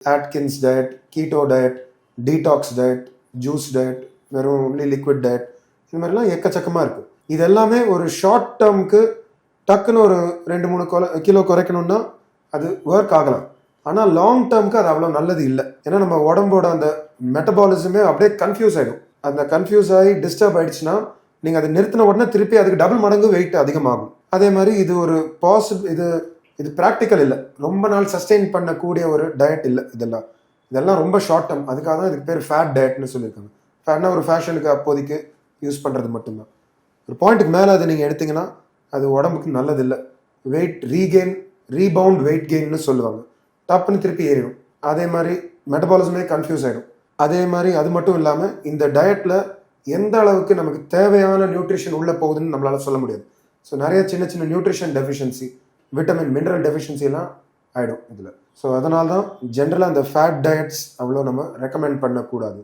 Atkins diet keto diet detox diet juice diet வெறும் only liquid diet இது மாதிரிலாம் எக்கச்சக்கமாக இருக்குது இது எல்லாமே ஒரு ஷார்ட் டேர்முக்கு டக்குன்னு ஒரு ரெண்டு மூணு கொலை கிலோ குறைக்கணும்னா அது ஒர்க் ஆகலாம். ஆனால் லாங் டேர்முக்கு அது அவ்வளோ நல்லது இல்லை. ஏன்னா நம்ம உடம்போட அந்த மெட்டபாலிசமே அப்படியே கன்ஃபியூஸ் ஆகிடும் அந்த கன்ஃபியூஸ் ஆகி டிஸ்டர்ப் ஆயிடுச்சுன்னா நீங்கள் அதை நிறுத்தின உடனே திருப்பி அதுக்கு டபுள் மடங்கு வெயிட் அதிகமாகும். அதே மாதிரி இது ஒரு பாசிபிள் இது இது ப்ராக்டிக்கல் இல்லை. ரொம்ப நாள் சஸ்டெயின் பண்ணக்கூடிய ஒரு டயட் இல்லை இதெல்லாம். இதெல்லாம் ரொம்ப ஷார்ட் டேர்ம் அதுக்காக தான் இதுக்கு பேர் ஃபேட் டயட்னு சொல்லியிருக்காங்க. ஃபேட்னா ஒரு ஃபேஷனுக்கு அப்போதைக்கு யூஸ் பண்ணுறது மட்டும்தான். ஒரு பாயிண்ட்டுக்கு மேலே அதை நீங்கள் எடுத்தீங்கன்னா அது உடம்புக்கு நல்லதில்லை. வெயிட் ரீகெயின் ரீபவுண்ட் வெயிட் கெயின்னு சொல்லுவாங்க. டப்புன்னு திருப்பி ஏறிடும். அதே மாதிரி மெட்டபாலிசமே கன்ஃபியூஸ் ஆகிடும் அதே மாதிரி அது மட்டும் இல்லாமல் இந்த டயட்டில் எந்த அளவுக்கு நமக்கு தேவையான நியூட்ரிஷன் உள்ளே போகுதுன்னு நம்மளால் சொல்ல முடியாது. ஸோ நிறைய சின்ன சின்ன நியூட்ரிஷன் டெஃபிஷியன்சி விட்டமின் மினரல் டெஃபிஷியன்சிலாம் ஆகிடும் இதில். ஸோ அதனால தான் ஜென்ரலாக இந்த ஃபேட் டயட்ஸ் அவ்வளோ நம்ம ரெக்கமெண்ட் பண்ணக்கூடாது.